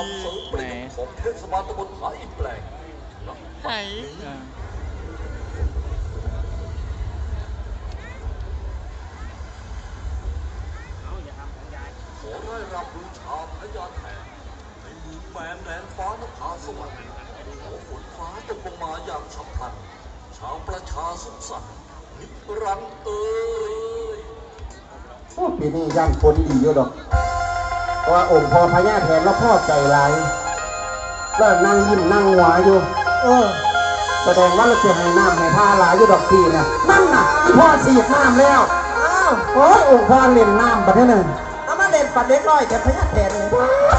นับเสริมประโยชน์ของเทศบาลตำบลผาอินแปลงณไหนอ่าขอได้รับบูชาพระยาแถนในมือแมนแดนฟ้านภาสวรรค์ขอฝนฟ้าตกลงมาอย่างฉับพลัน ชาวประชาสุขสันต์นิรันดร์เอ่ยปีนี้ย่ำฝนดีอยู่ดอก เพราะว่าองค์พ่อพญาแทนแล้วพ่อใจร้ายแล้วนั่งยิ้มนั่งหัวอยู่ เออแสดงว่าเราจะให้น้ำให้ท่าหลายอยู่ดอกปีน่ะนั่นน่ะอีพ่อสีดน้ำแล้วอ้าวโอ้ยองค์พ่อเล่นน้ำประเทศหนึ่งเอามาเล่นปัดเล็กน้อยแต่พญาแทนเลย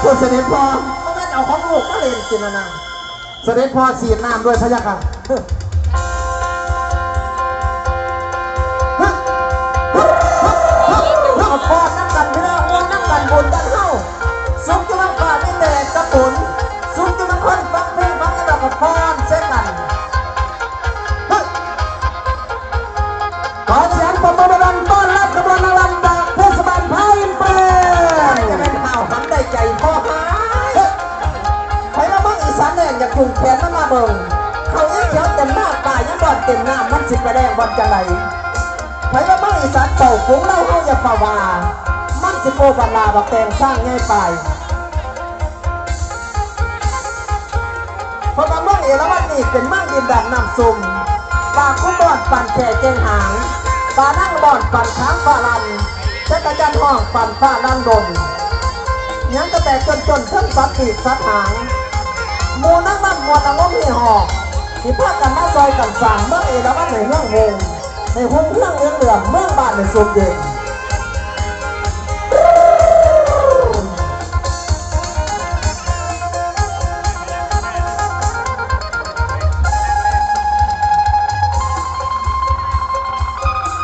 ส่วนเสด็จพ่อเพราะงั้นเอาของลูกมาเล่นกินนะนะเสด็จพ่อสีดน้ำด้วยพะยะค่ะเอาพอนักกันพี่น้องวนนักกันบุญกันเข้ เบิ่งเขาเอี้ยเขียวเต็มหน้าป่ายังบอดเต็มหน้ามันสิไปแดงบอลจะไหลใครมาเบิ่งอีสานเก่าฝูงเล่าเฮาอย่าฝ่าวามันสิโกบันลาบักแตงสร้างง่ายไปเพราะว่าเมืองเอราวัณนี่เป็นเมืองดินแดนน้ำซุ่มปลาคุ้มบอนปั่นแข่เจงหางปลานั่งบอนปั่นช้างฟ้าลันเจ้ากระจันห้องปั่นฟ้าลันดนยังกระแตกจนจนเพิ่งสัตว์ปีกสัตว์หาง มูนักมันมวลอารมณ์มีหอกที่พากันมาซอยกันสั่งเมื่อเอราวัณในเมืองเฮงในหุ้งเครื่องเรื่องเหลืองเมือบ้านในซุ่มเย็น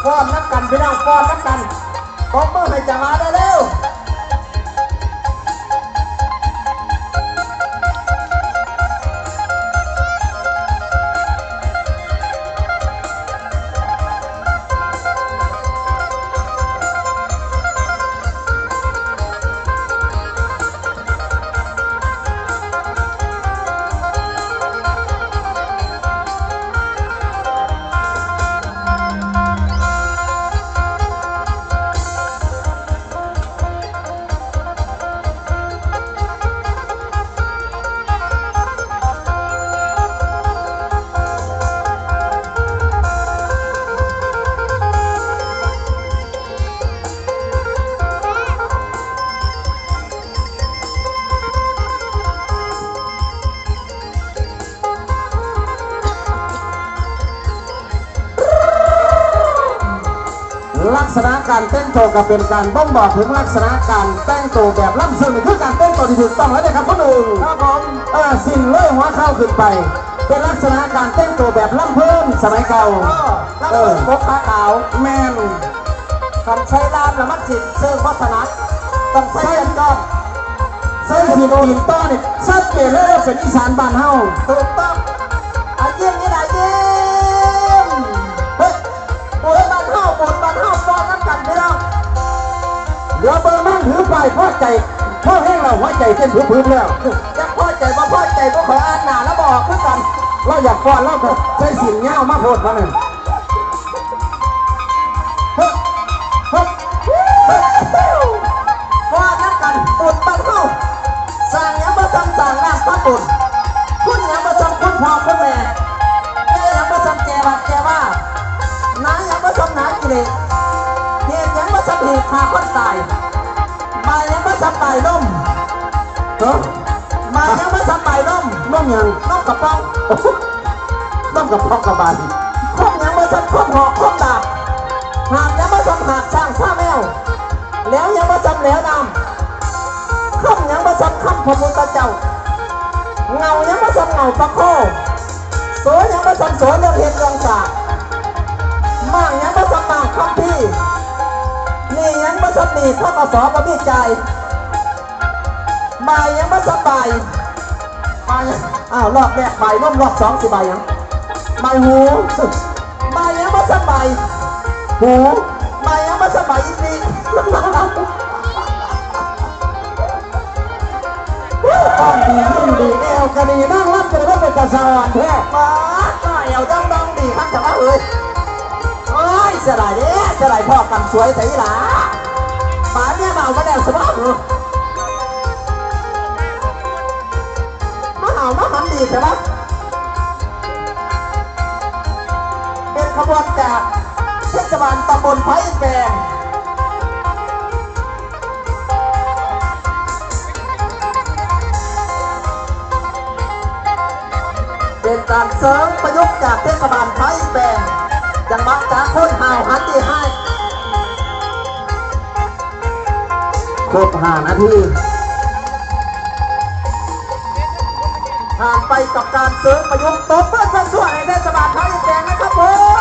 ฟ้อนนักกันพี่น้องฟ้อนนักกันตบมือให้จังหวะได้เร็ว ลักษณะการเต้นโตวก็เป็นการบ่งบอกถึงลักษณะการแต่งตัวแบบล่ำซึงคือการเต้นตัวที่ถูกต้องแล้วนะครับพ่อหนุ่มครับผมเออสิ่งเลื่อยหัวเข้าขึ้นไป เป็นลักษณะการเต้นตัวแบบล่ำเพิ่มสมัยเก่าเออพกผ้าขาวแมนกันใช้ลามแล้วมันจิตเชิงวัฒนะต้องใช้กันก่อนใส่ผิดกินต้อนี่ยชัดเจนเลยว่าเป็นอีสานบ้านเฮาถูกต้อง เดี๋ยวเบอร์มั่งถือไปพ่อใจพ่อแห้งเราหัวใจเต้นพื้นๆแล้วอยังพ่อใจบ่พ่อใจบ่ขออ่านหนาแล้วบอกคือกัน เราอยากฟ้อนเราก็ใช้สิ่งเงามาโพดมาหนึ่งเฮ้ยเฮ้ยเฮ้ยว่านักกันบุญบันเฮาสร้างหยังบ่ซ้ำสร้างน้ำพระบุญ บ่ซ้ำเหตุฆ่าคนตายบายหยังบ่ซ้ำบายล่มเฮ้ยบายหยังบ่ซ้ำบายล่มน้องยังน้องกระป๋องต้องกับพ่อกระบาลคมหยังบ่ซ้ำคมหอกคมดาบหากหยังบ่ซ้ำหากสร้างข้าแมว แล้วหยังบ่ซ้ำแล้วน้ำคำหยังบ่ซ้ำคำพระพุทธเจ้า เงาหยังบ่ซ้ำเงาพระโคโสหยังบ่ซ้ำโสเรื่องเห็นเรื่องสามั่งหยังบ่ซ้ำมั่งคำพี่ นี่หยังบ่ซ้ำนี่อกสอบ่มีใจายบายังบ่ซ้ำบายบาอ้าวรอบแรกใบร่วมรอบสองสิใบยังใบหูใบยังไม่สบายหูใบยังไม่สบายอีกทีตองดียิ่งดีแนวกะดีนั่งรับจะได้เป็นกระสานแท้มาก็เอวดังดังดีครับแต่ว่าเอ้ยโอ้ยเสียดายเด้เสียดายพ่อกันสวยใส่หล่ะห มาเนี่ยมามาแล้วสบายหรอมาเห่ามาหันดีใช่ปะเป็นขบวนจากเทศบาลตำบลไผ่แปงเป็นการเสริมประยุกต์จากเทศบาลไทยแบงจังหวัดจากคนหาวหันที่ให้ ครบห้านาทีผ่านไปกับการเสริมประยุกต์ตบเพื่อช่วยให้เทศบาลไทยแดงนะครับผม